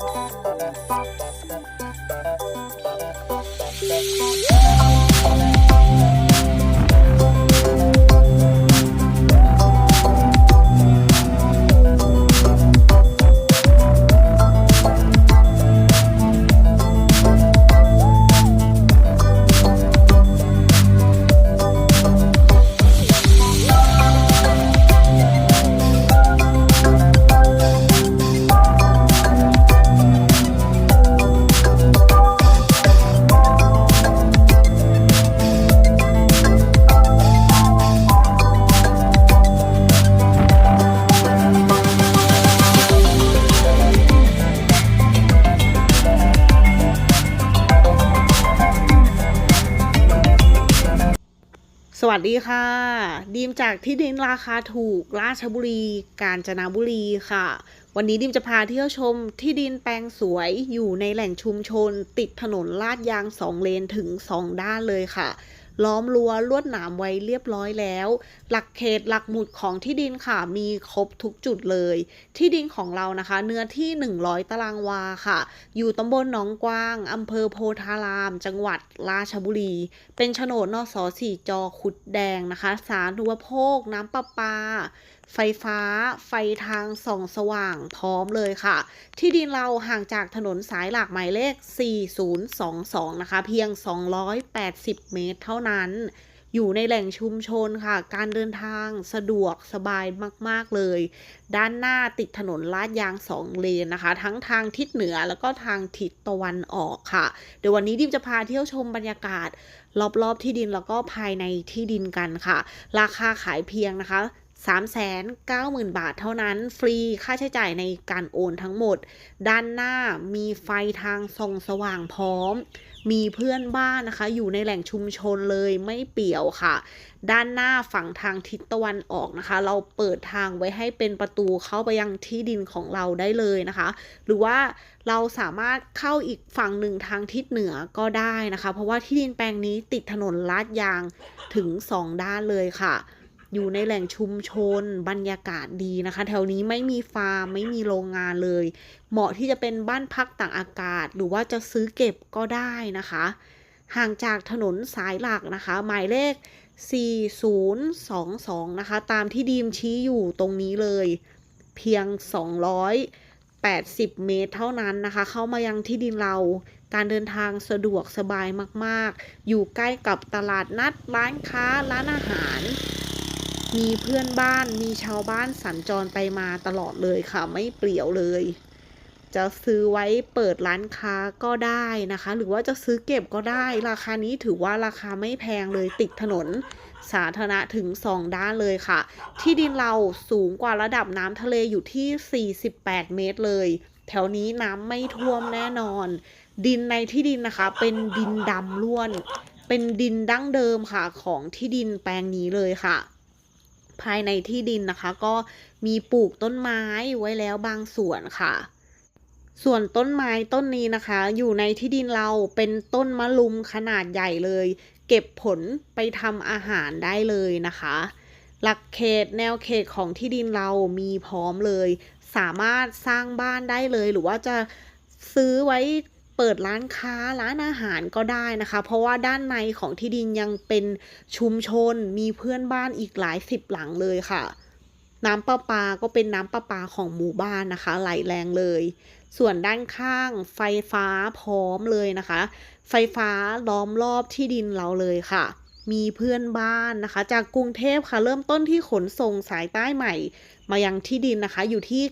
ส วัสดีค่ะ ดีมจากที่ดินราคาถูกราชบุรี กาญจนบุรีค่ะ วันนี้ดิมจะพาเที่ยวชมที่ดินแปลงสวยอยู่ในแหล่งชุมชน ติดถนนลาดยางสองเลนถึงสองด้านเลยค่ะ ล้อมรั้วลวดหนามไว้เรียบร้อยแล้ว หลักเขตหลักหมุดของที่ดินค่ะมีครบทุกจุดเลย ที่ดินของเรานะคะ เนื้อที่ 100 ตารางวาค่ะ อยู่ตำบลหนองกวางอำเภอโพธาราม จังหวัดราชบุรี เป็นโฉนดนสสี่จอขุดแดงนะคะ สาธารณูปโภคน้ำประปา ไฟฟ้า ไฟทางส่องสว่างพร้อมเลยค่ะ ที่ดินเราห่างจากถนนสายหลักหมายเลข 4022 นะคะ เพียง 280 เมตรเท่านั้นอยู่ในแหล่งชุมชนค่ะ การเดินทางสะดวกสบายมาก ๆ เลย ด้านหน้าติดถนนลาดยางสองเลนนะคะ ทั้งทางทิศเหนือแล้วก็ทางทิศตะวันออกค่ะ เดี๋ยววันนี้ดิมจะพาเที่ยวชมบรรยากาศ รอบ ๆ ที่ดินแล้วก็ภายในที่ดินกันค่ะ ราคาขายเพียงนะคะ 390,000 บาทเท่านั้น ฟรีค่าใช้จ่ายในการโอนทั้งหมด ด้านหน้ามีไฟทางส่องสว่างพร้อม มีเพื่อนบ้านนะคะ อยู่ในแหล่งชุมชนเลยไม่เปี่ยวค่ะ ด้านหน้าฝั่งทางทิศตะวันออกนะคะ เราเปิดทางไว้ให้เป็นประตูเข้าไปยังที่ดินของเราได้เลยนะคะ หรือว่าเราสามารถเข้าอีกฝั่งหนึ่งทางทิศเหนือก็ได้นะคะ เพราะว่าที่ดินแปลงนี้ติดถนนลาดยางถึงสองด้านเลยค่ะ อยู่ในแหล่งชุมชน บรรยากาศดีนะคะ แถวนี้ไม่มีฟาร์มไม่มีโรงงานเลย เหมาะที่จะเป็นบ้านพักต่างอากาศ หรือว่าจะซื้อเก็บก็ได้นะคะ ห่างจากถนนสายหลักนะคะ หมายเลข 4022 นะคะ ตามที่ดีมชี้อยู่ตรงนี้เลย เพียง 280 เมตรเท่านั้นนะคะ เข้ามายังที่ดินเราการเดินทางสะดวกสบายมาก ๆ อยู่ใกล้กับตลาดนัด ร้านค้า ร้านอาหาร มีเพื่อนบ้านมีชาวบ้านสัญจรไปมาตลอดเลยค่ะ ไม่เปลี่ยวเลย จะซื้อไว้เปิดร้านค้าก็ได้นะคะ หรือว่าจะซื้อเก็บก็ได้ ราคานี้ถือว่าราคาไม่แพงเลยติดถนนสาธารณะถึง 2 ด้านเลยค่ะ ที่ดินเราสูงกว่าระดับน้ำทะเลอยู่ที่ 48 เมตรเลย แถวนี้น้ำไม่ท่วมแน่นอน ดินในที่ดินนะคะ เป็นดินดำล้วน เป็นดินดั้งเดิมค่ะของที่ดินแปลงนี้เลยค่ะ ภายในที่ดินนะคะ ก็มีปลูกต้นไม้ไว้แล้วบางส่วนค่ะ ส่วนต้นไม้ต้นนี้นะคะ อยู่ในที่ดินเราเป็นต้นมะลุมขนาดใหญ่เลย เก็บผลไปทำอาหารได้เลยนะคะ หลักเขตแนวเขตของที่ดินเรามีพร้อมเลย สามารถสร้างบ้านได้เลยหรือว่าจะซื้อไว้ เปิดร้านค้าร้านอาหารก็ได้นะคะ เพราะว่าด้านในของที่ดินยังเป็นชุมชนมีเพื่อนบ้านอีกหลายสิบหลังเลยค่ะ น้ำประปาก็เป็นน้ำประปาของหมู่บ้านนะคะ ไหลแรงเลย ส่วนด้านข้างไฟฟ้าพร้อมเลยนะคะ ไฟฟ้าล้อมรอบที่ดินเราเลยค่ะ มีเพื่อนบ้านนะคะ จากกรุงเทพค่ะ เริ่มต้นที่ขนส่งสายใต้ใหม่ มายังที่ดินนะคะอยู่ที่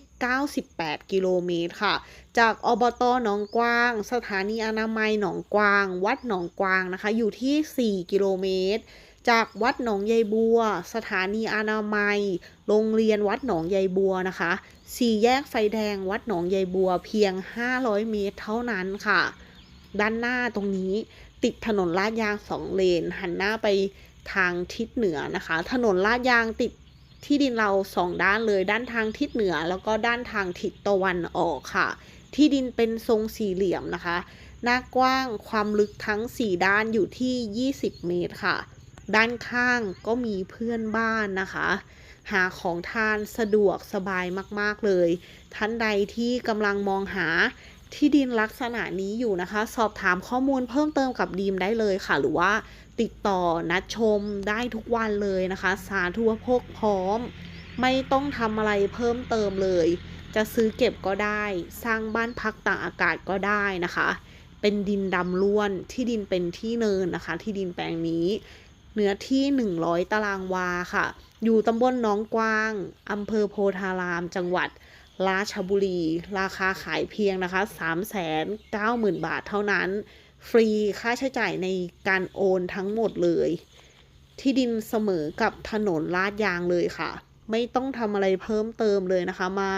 98 กิโลเมตรค่ะ จากอบตหนองกวาง สถานีอนามัยหนองกวาง วัดหนองกวางนะคะ อยู่ที่ 4 กิโลเมตรจากวัดหนองยายบัว สถานีอนามัย โรงเรียนวัดหนองยายบัวนะคะสี่แยกไฟแดงวัดหนองยายบัวเพียง 500 เมตรเท่านั้นค่ะ ด้านหน้าตรงนี้ ติดถนนลาดยางสองเลน หันหน้าไปทางทิศเหนือนะคะ ถนนลาดยางติดที่ดินเราสองด้านเลยด้านทางทิศเหนือ แล้วก็ด้านทางทิศตะวันออกค่ะ ที่ดินเป็นทรงสี่เหลี่ยมนะคะ หน้ากว้างความลึกทั้ง 4 ด้านอยู่ที่ 20 เมตรค่ะ ด้านข้างก็มีเพื่อนบ้านนะคะ หาของทานสะดวกสบายมาก ๆ เลย ท่านใดที่กำลังมองหา ที่ดินลักษณะนี้อยู่นะคะ สอบถามข้อมูลเพิ่มเติมกับดีมได้เลยค่ะ หรือว่าติดต่อนัดชมได้ทุกวันเลยนะคะ สาธุวโภคพร้อม ไม่ต้องทำอะไรเพิ่มเติมเลย จะซื้อเก็บก็ได้ สร้างบ้านพักต่ากอากาศก็ได้นะคะ เป็นดินดำล้วนที่ดินเป็นที่เนินนะคะ ที่ดินแปลงนี้ เนื้อที่ 100 ตารางวาค่ะ อยู่ตำบลหน้องกวางอำเภอโพธารามจังหวัด ราชบุรี ราคาขายเพียงนะคะ 390,000 บาทเท่านั้น ฟรีค่าใช้จ่ายในการโอนทั้งหมดเลย ที่ดินเสมอกับถนนลาดยางเลยค่ะ ไม่ต้องทำอะไรเพิ่มเติมเลยนะคะ มา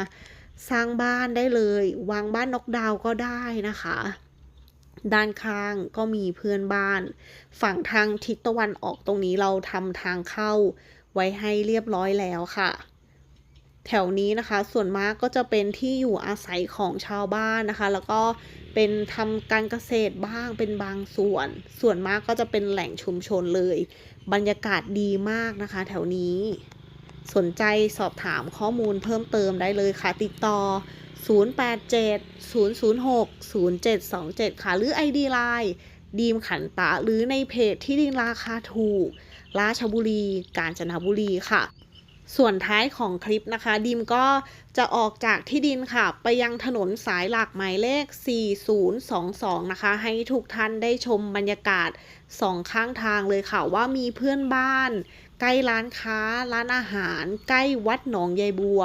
สร้างบ้านได้เลย วางบ้านนกดาวก็ได้นะคะ ด้านข้างก็มีเพื่อนบ้าน ฝั่งทางทิศตะวันออกตรงนี้เราทำทางเข้าไว้ให้เรียบร้อยแล้วค่ะ แถวนี้นะคะ ส่วนมากก็จะเป็นที่อยู่อาศัยของชาวบ้านนะคะ แล้วก็เป็นทำการเกษตรบ้างเป็นบางส่วน ส่วนมากก็จะเป็นแหล่งชุมชนเลย บรรยากาศดีมากนะคะ แถวนี้ สนใจสอบถามข้อมูลเพิ่มเติมได้เลยค่ะ ติดต่อ 087 006 0727 ค่ะ หรือ ID Line ดีมขันตะหรือในเพจที่ดินราคาถูก ราชบุรี กาญจนบุรีค่ะ ส่วนท้ายของคลิปนะคะ ดิมก็จะออกจากที่ดินค่ะ ไปยังถนนสายหลักหมายเลข 4022 นะคะ ให้ทุกท่านได้ชมบรรยากาศสองข้างทางเลยค่ะ ว่ามีเพื่อนบ้าน ใกล้ร้านค้า ร้านอาหาร ใกล้วัดหนองยายบัว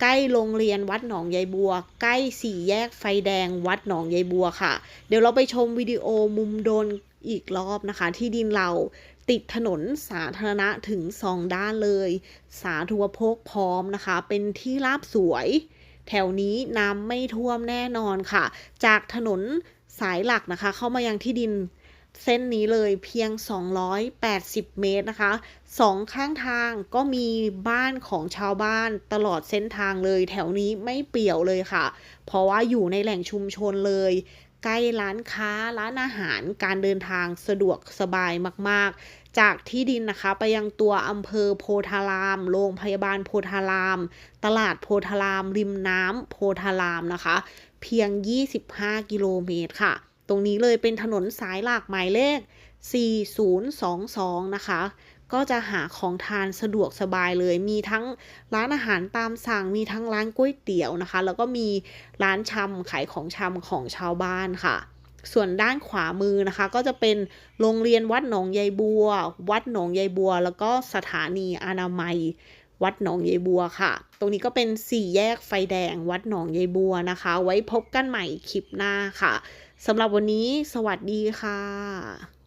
ใกล้โรงเรียนวัดหนองยายบัว ใกล้สี่แยกไฟแดงวัดหนองยายบัวค่ะ เดี๋ยวเราไปชมวิดีโอมุมโดนอีกรอบนะคะ ที่ดินเรา ติดถนนสาธารณะถึงสองด้านเลย สาธุวโภคพร้อมนะคะ เป็นที่ราบสวย แถวนี้น้ำไม่ท่วมแน่นอนค่ะ จากถนนสายหลักนะคะ เข้ามายังที่ดินเส้นนี้เลยเพียง 280 เมตรนะคะสองข้างทางก็มีบ้านของชาวบ้านตลอดเส้นทางเลย แถวนี้ไม่เปี่ยวเลยค่ะ เพราะว่าอยู่ในแหล่งชุมชนเลย ใกล้ร้านค้าร้านอาหารการเดินทางสะดวกสบายมาก ๆ จากที่ดินนะคะไปยังตัวอำเภอโพธาราม โรงพยาบาลโพธาราม ตลาดโพธาราม ริมน้ำโพธารามนะคะ เพียง 25 กิโลเมตรค่ะ ตรงนี้เลยเป็นถนนสายหลักหมายเลข 4022 นะคะ ก็จะหาของทานสะดวกสบายเลย มีทั้งร้านอาหารตามสั่ง มีทั้งร้านก๋วยเตี๋ยวนะคะ แล้วก็มีร้านชำขายของชำของชาวบ้านค่ะ ส่วนด้านขวามือนะคะ ก็จะเป็นโรงเรียนวัดหนองยายบัว วัดหนองยายบัว แล้วก็สถานีอนามัยวัดหนองยายบัวค่ะ ตรงนี้ก็เป็นสี่แยกไฟแดงวัดหนองยายบัวนะคะ ไว้พบกันใหม่คลิปหน้าค่ะ สำหรับวันนี้สวัสดีค่ะ